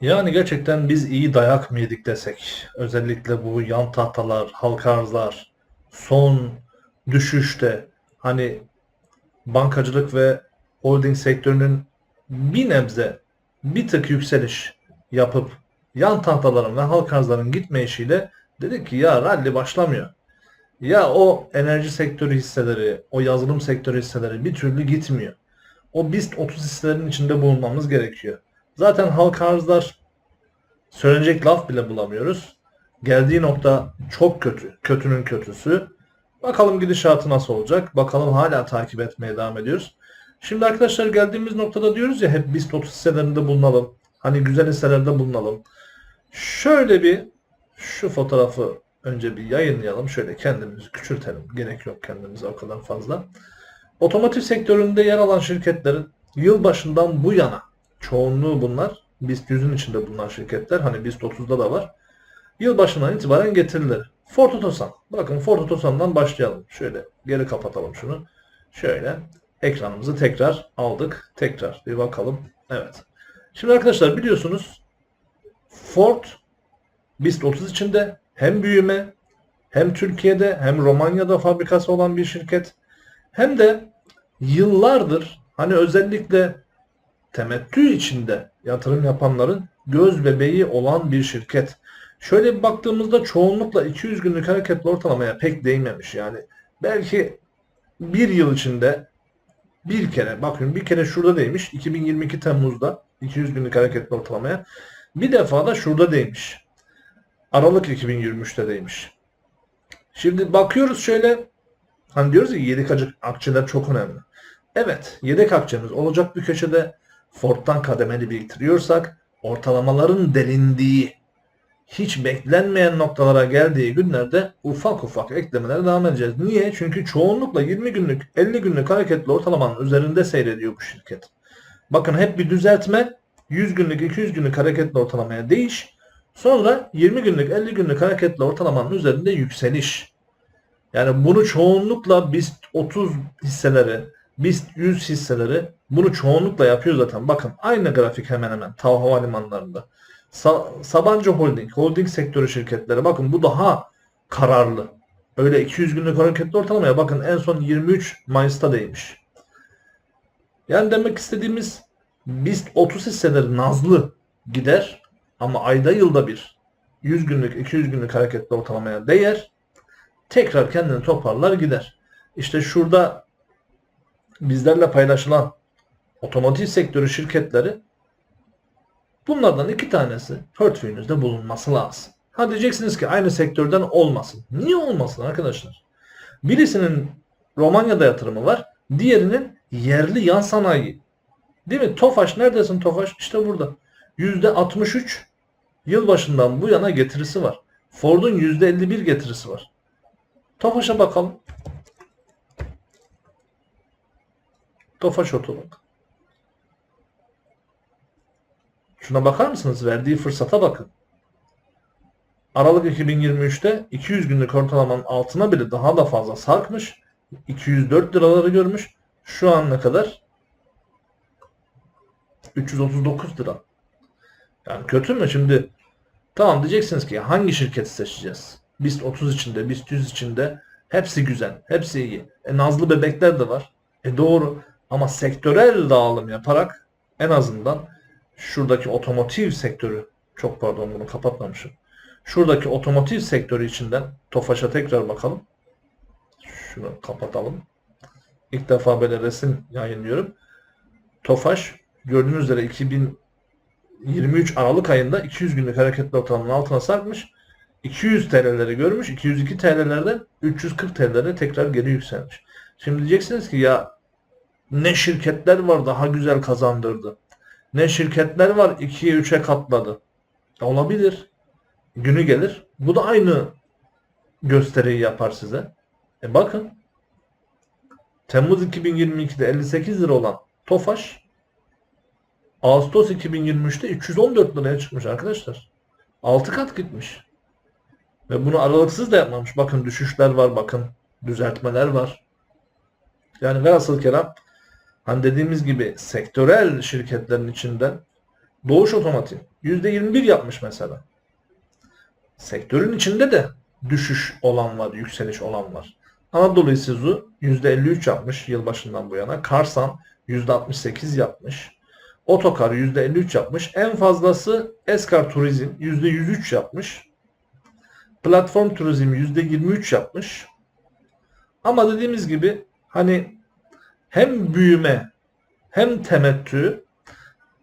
Yani gerçekten biz iyi dayak mı yedik desek. Özellikle bu yan tahtalar, halka arzlar, son düşüşte hani bankacılık ve holding sektörünün bir nebze bir tık yükseliş yapıp yan tahtaların ve halka arzların gitmeyişiyle dedik ki ya rally başlamıyor. Ya o enerji sektörü hisseleri, o yazılım sektörü hisseleri bir türlü gitmiyor. O BIST 30 hisselerinin içinde bulunmamız gerekiyor. Zaten halka arzlar söylenecek laf bile bulamıyoruz. Geldiği nokta çok kötü. Kötünün kötüsü. Bakalım gidişatı nasıl olacak. Bakalım hala takip etmeye devam ediyoruz. Şimdi arkadaşlar geldiğimiz noktada diyoruz ya hep BIST 30 hisselerinde bulunalım. Hani güzel hisselerde bulunalım. Şöyle bir şu fotoğrafı önce bir yayınlayalım. Şöyle kendimizi küçültelim. Gerek yok kendimize o kadar fazla. Otomotiv sektöründe yer alan şirketlerin yılbaşından bu yana çoğunluğu bunlar. BIST 100'ün içinde bulunan şirketler. Hani BIST 30'da da var. Yılbaşından itibaren getirilir. Ford Otosan. Bakın Ford Otosan'dan başlayalım. Şöyle geri kapatalım şunu. Şöyle ekranımızı tekrar aldık. Tekrar bir bakalım. Evet. Şimdi arkadaşlar biliyorsunuz Ford BIST 30 içinde hem büyüme hem Türkiye'de hem Romanya'da fabrikası olan bir şirket hem de yıllardır hani özellikle temettü içinde yatırım yapanların göz bebeği olan bir şirket. Şöyle bir baktığımızda çoğunlukla 200 günlük hareketli ortalamaya pek değmemiş yani. Belki bir yıl içinde bir kere bakın bir kere şurada değmiş 2022 Temmuz'da 200 günlük hareketli ortalamaya bir defa da şurada değmiş. Aralık 2023'te değmiş. Şimdi bakıyoruz şöyle hani diyoruz ya yedek akçeler çok önemli. Evet yedek akçemiz olacak bir köşede Ford'dan kademeli biriktiriyorsak ortalamaların delindiği hiç beklenmeyen noktalara geldiği günlerde ufak ufak eklemelere devam edeceğiz. Niye? Çünkü çoğunlukla 20 günlük 50 günlük hareketli ortalamanın üzerinde seyrediyor bu şirket. Bakın hep bir düzeltme 100 günlük 200 günlük hareketli ortalamaya değiş sonra 20 günlük 50 günlük hareketli ortalamanın üzerinde yükseliş. Yani bunu çoğunlukla BIST 30 hisseleri BIST 100 hisseleri bunu çoğunlukla yapıyor zaten. Bakın aynı grafik hemen hemen TAV Havalimanları'nda. Sa Sabancı Holding, holding sektörü şirketleri bakın bu daha kararlı. Öyle 200 günlük hareketli ortalamaya bakın en son 23 Mayıs'ta değmiş. Yani demek istediğimiz BIST 30 hisseleri nazlı gider ama ayda yılda bir 100 günlük 200 günlük hareketli ortalamaya değer. Tekrar kendini toparlar gider. İşte şurada bizlerle paylaşılan otomotiv sektörü şirketleri bunlardan iki tanesi portföyünüzde bulunması lazım. Ha diyeceksiniz ki aynı sektörden olmasın. Niye olmasın arkadaşlar? Birisinin Romanya'da yatırımı var. Diğerinin yerli yan sanayi. Değil mi? Tofaş neredesin Tofaş? İşte burada. %63 yılbaşından bu yana getirisi var. Ford'un %51 getirisi var. Tofaş'a bakalım. Tofaş Otobank. Şuna bakar mısınız? Verdiği fırsata bakın. Aralık 2023'te 200 günlük ortalamanın altına bile daha da fazla sarkmış. 204 liraları görmüş. Şu an ne kadar? 339 lira. Yani kötü mü? Şimdi tamam diyeceksiniz ki hangi şirketi seçeceğiz? BIST 30 içinde, BIST 100 içinde hepsi güzel, hepsi iyi. E, nazlı bebekler de var. E doğru. Ama sektörel dağılım yaparak en azından şuradaki otomotiv sektörü çok pardon bunu kapatmamışım. Şuradaki otomotiv sektörü içinden Tofaş'a tekrar bakalım. Şunu kapatalım. İlk defa böyle resim yayınlıyorum. Tofaş gördüğünüz üzere 2023 Aralık ayında 200 günlük hareketli ortalamanın altına sarkmış. 200 TL'leri görmüş. 202 TL'lerden 340 TL'lere tekrar geri yükselmiş. Şimdi diyeceksiniz ki ya ne şirketler var daha güzel kazandırdı. Ne şirketler var 2'ye 3'e katladı. Olabilir. Günü gelir. Bu da aynı gösteriyi yapar size. E bakın. Temmuz 2022'de 58 lira olan Tofaş Ağustos 2023'te 314 liraya çıkmış arkadaşlar. 6 kat gitmiş. Ve bunu aralıksız da yapmamış. Bakın düşüşler var bakın. Düzeltmeler var. Yani velhasıl kelam Hani dediğimiz gibi sektörel şirketlerin içinden Doğuş Otomotiv %21 yapmış mesela. Sektörün içinde de düşüş olan var, yükseliş olan var. Anadolu İsuzu %53 yapmış yılbaşından bu yana. Karsan %68 yapmış. Otokar %53 yapmış. En fazlası Eskar Turizm %103 yapmış. Platform Turizm %23 yapmış. Ama dediğimiz gibi hani hem büyüme hem temettü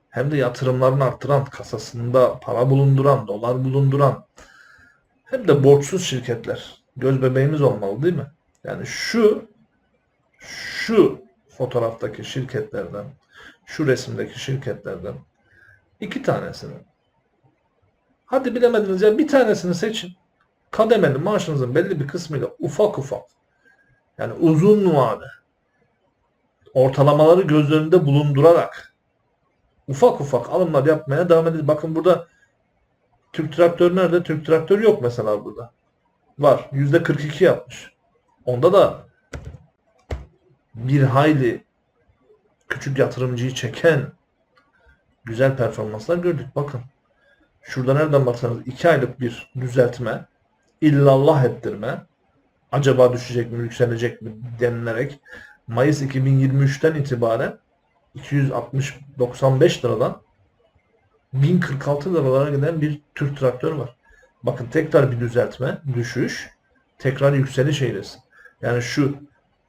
hem de yatırımlarını arttıran, kasasında para bulunduran, dolar bulunduran hem de borçsuz şirketler göz bebeğimiz olmalı değil mi? Yani şu şu fotoğraftaki şirketlerden, şu resimdeki şirketlerden iki tanesini hadi bilemediniz ya bir tanesini seçin. Kademeli maaşınızın belli bir kısmıyla ufak ufak yani uzun vade ortalamaları göz önünde bulundurarak ufak ufak alımlar yapmaya devam edin. Bakın burada Türk traktör nerede? Türk traktör yok mesela burada. Var. %42 yapmış. Onda da bir hayli küçük yatırımcıyı çeken güzel performanslar gördük. Bakın. Şurada nereden baksanız 2 aylık bir düzeltme, illallah ettirme, acaba düşecek mi, yükselecek mi denilerek Mayıs 2023'ten itibaren 260-95 liradan 1046 liralara giden bir Türk traktör var. Bakın tekrar bir düzeltme, düşüş, tekrar yükseliş eğrisi. Yani şu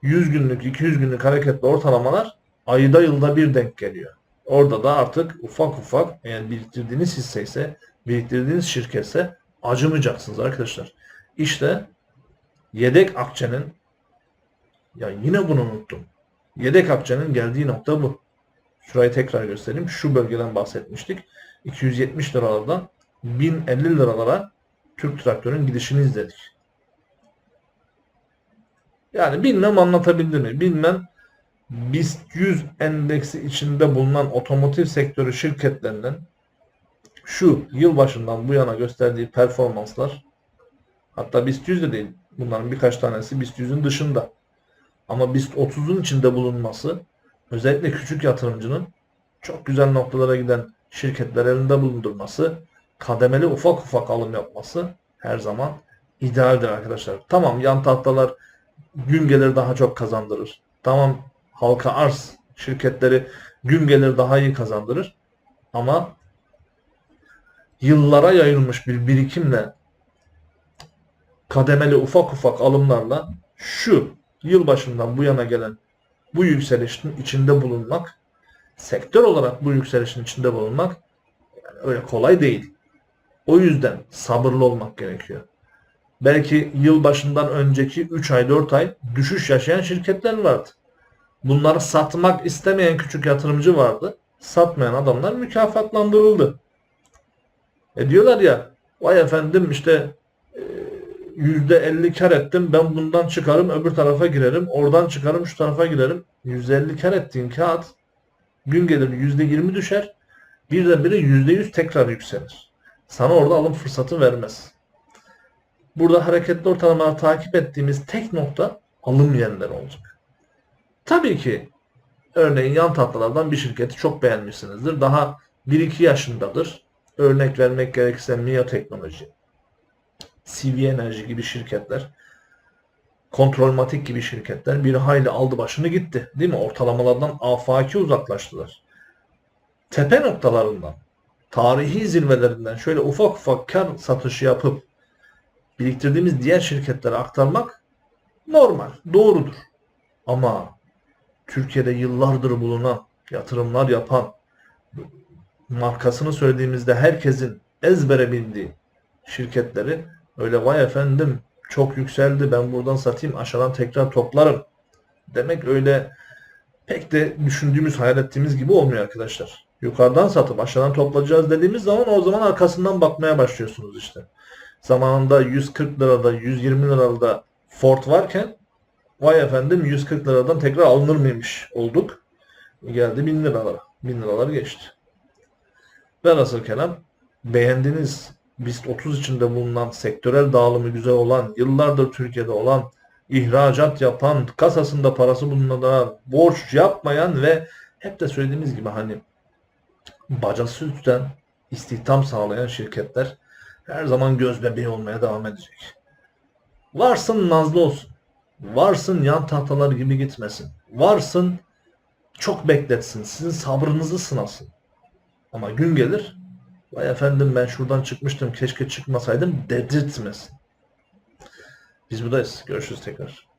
100 günlük, 200 günlük hareketli ortalamalar ayda yılda bir denk geliyor. Orada da artık ufak ufak eğer biriktirdiğiniz hisse ise, biriktirdiğiniz şirketse acımayacaksınız arkadaşlar. İşte yedek akçenin ya yine bunu unuttum. Yedek akçenin geldiği nokta bu. Şurayı tekrar göstereyim. Şu bölgeden bahsetmiştik. 270 liralardan 1050 liralara Türk traktörün gidişini izledik. Yani bilmem anlatabildim mi? Bilmem BIST 100 endeksi içinde bulunan otomotiv sektörü şirketlerinin şu yıl başından bu yana gösterdiği performanslar hatta BIST 100 de değil. Bunların birkaç tanesi BIST 100'ün dışında. Ama BIST 30'un içinde bulunması özellikle küçük yatırımcının çok güzel noktalara giden şirketler elinde bulundurması, kademeli ufak ufak alım yapması her zaman idealdir arkadaşlar. Tamam yan tahtalar gün gelir daha çok kazandırır. Tamam halka arz şirketleri gün gelir daha iyi kazandırır. Ama yıllara yayılmış bir birikimle kademeli ufak ufak alımlarla şu yıl başından bu yana gelen bu yükselişin içinde bulunmak, sektör olarak bu yükselişin içinde bulunmak yani öyle kolay değil. O yüzden sabırlı olmak gerekiyor. Belki yıl başından önceki 3 ay 4 ay düşüş yaşayan şirketler vardı. Bunları satmak istemeyen küçük yatırımcı vardı. Satmayan adamlar mükafatlandırıldı. E diyorlar ya vay efendim işte %50 kar ettim. Ben bundan çıkarım öbür tarafa girerim. Oradan çıkarım şu tarafa girerim. %50 kar ettiğin kağıt gün gelir %20 düşer. Birdenbire %100 tekrar yükselir. Sana orada alım fırsatı vermez. Burada hareketli ortalamaları takip ettiğimiz tek nokta alım yerleri olacak. Tabii ki örneğin yan tatlılardan bir şirketi çok beğenmişsinizdir. Daha 1-2 yaşındadır. Örnek vermek gerekirse Mia Teknoloji. CV Enerji gibi şirketler, Kontrolmatik gibi şirketler bir hayli aldı başını gitti. Değil mi? Ortalamalardan afaki uzaklaştılar. Tepe noktalarından, tarihi zirvelerinden şöyle ufak ufak kar satışı yapıp biriktirdiğimiz diğer şirketlere aktarmak normal, doğrudur. Ama Türkiye'de yıllardır bulunan, yatırımlar yapan, markasını söylediğimizde herkesin ezbere bildiği şirketleri Öyle vay efendim çok yükseldi ben buradan satayım aşağıdan tekrar toplarım. Demek öyle pek de düşündüğümüz hayal ettiğimiz gibi olmuyor arkadaşlar. Yukarıdan satıp aşağıdan toplayacağız dediğimiz zaman o zaman arkasından bakmaya başlıyorsunuz işte. Zamanında 140 lirada 120 lirada Ford varken vay efendim 140 liradan tekrar alınır mıymış olduk. Geldi 1000 liralara. 1000 liralar geçti. Velhasıl kelam beğendiniz BIST 30 içinde bulunan sektörel dağılımı güzel olan, yıllardır Türkiye'de olan ihracat yapan, kasasında parası bulunana borç yapmayan ve hep de söylediğimiz gibi hani bacası üstten istihdam sağlayan şirketler her zaman göz bebeği olmaya devam edecek. Varsın nazlı olsun. Varsın yan tahtalar gibi gitmesin. Varsın çok bekletsin. Sizin sabrınızı sınasın. Ama gün gelir vay efendim ben şuradan çıkmıştım keşke çıkmasaydım dedirtmesin. Biz buradayız. Görüşürüz tekrar.